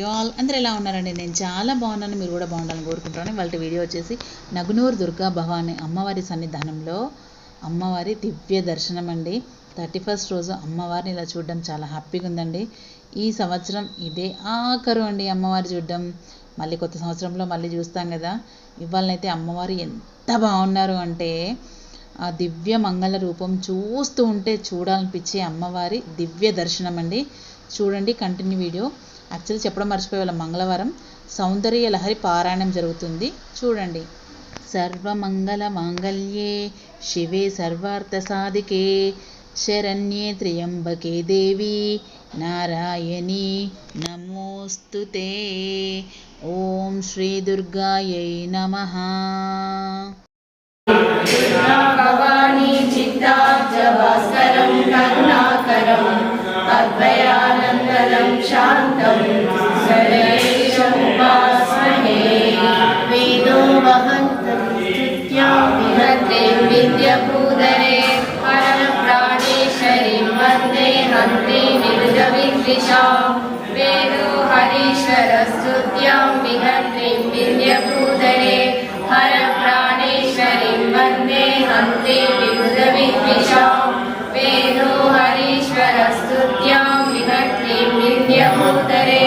ఎలా ఉన్నారండి? నేను చాలా బాగున్నాను మీరు కూడా బాగుండాలని కోరుకుంటున్నాను. వాళ్ళ వీడియో వచ్చేసి నగునూరు దుర్గా భవాని అమ్మవారి సన్నిధానంలో అమ్మవారి దివ్య దర్శనం అండి. థర్టీ ఫస్ట్ రోజు అమ్మవారిని ఇలా చూడడం చాలా హ్యాపీగా ఉందండి. ఈ సంవత్సరం ఇదే ఆఖరు అండి అమ్మవారి చూడడం. మళ్ళీ కొత్త సంవత్సరంలో మళ్ళీ చూస్తాం కదా. ఇవాళనైతే అమ్మవారు ఎంత బాగున్నారు అంటే ఆ దివ్య మంగళ రూపం చూస్తూ ఉంటే చూడాలనిపించే అమ్మవారి దివ్య దర్శనం అండి. చూడండి కంటిన్యూ వీడియో. యాక్చువల్లీ చెప్పడం మర్చిపోయే మంగళవారం సౌందర్య లహరి పారాయణం జరుగుతుంది. చూడండి. సర్వమంగళ మాంగళ్యే శివే సర్వార్థ సాధికే శరణ్యే త్ర్యంబకే దేవి నారాయణి నమోస్తుతే ఓం శ్రీ దుర్గాయై నమః. భవానీ చిత్తాబ్జభాస్కరం కరుణాకరం అద్వయానందనం శాంతం సరేశముపాస్మహే వేదో వహంతం స్తుత్యా విహతే విద్యపూదరే పరం ప్రాణేశ్వరీం వందే హంతే విరుధ విద్విషాం వేదో హరీశ్వర స్తుత్యాం విహత్రీం విద్యపూదరే హర ప్రాణేశ్వరీం వందే हन्त्रीं नित्यमुत्तरे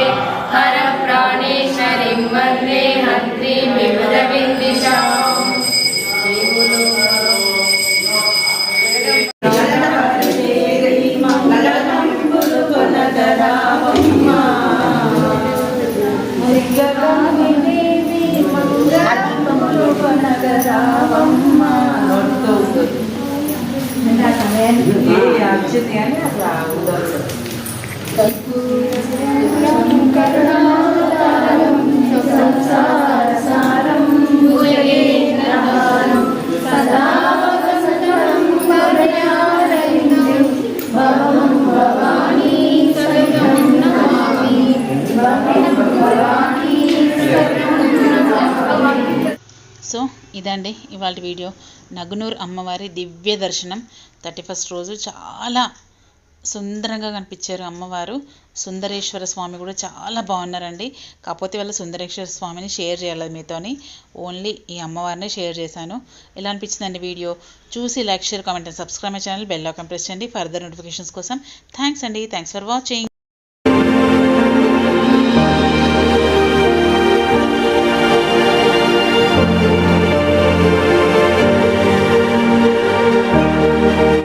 हरप्राणेश्वरीं वंदे हन्त्रीं विबुधबिन्दिशाम् Amen. Yeah, I'm just, yeah, I'm so ఇదండి ఇవాళ వీడియో. నగునూరు అమ్మవారి దివ్య దర్శనం. థర్టీ ఫస్ట్ రోజు చాలా సుందరంగా కనిపించారు అమ్మవారు. సుందరేశ్వర స్వామి కూడా చాలా బాగున్నారండి. కాకపోతే వాళ్ళ సుందరేశ్వర స్వామిని షేర్ చేయాలి మీతోని. ఓన్లీ ఈ అమ్మవారిని షేర్ చేశాను. ఎలా అనిపించిందండి వీడియో? చూసి like share comment and subscribe my channel. Bell icon press చేయండి. ఫర్దర్ నోటిఫికేషన్స్ కోసం. థ్యాంక్స్ అండి. Thanks for watching.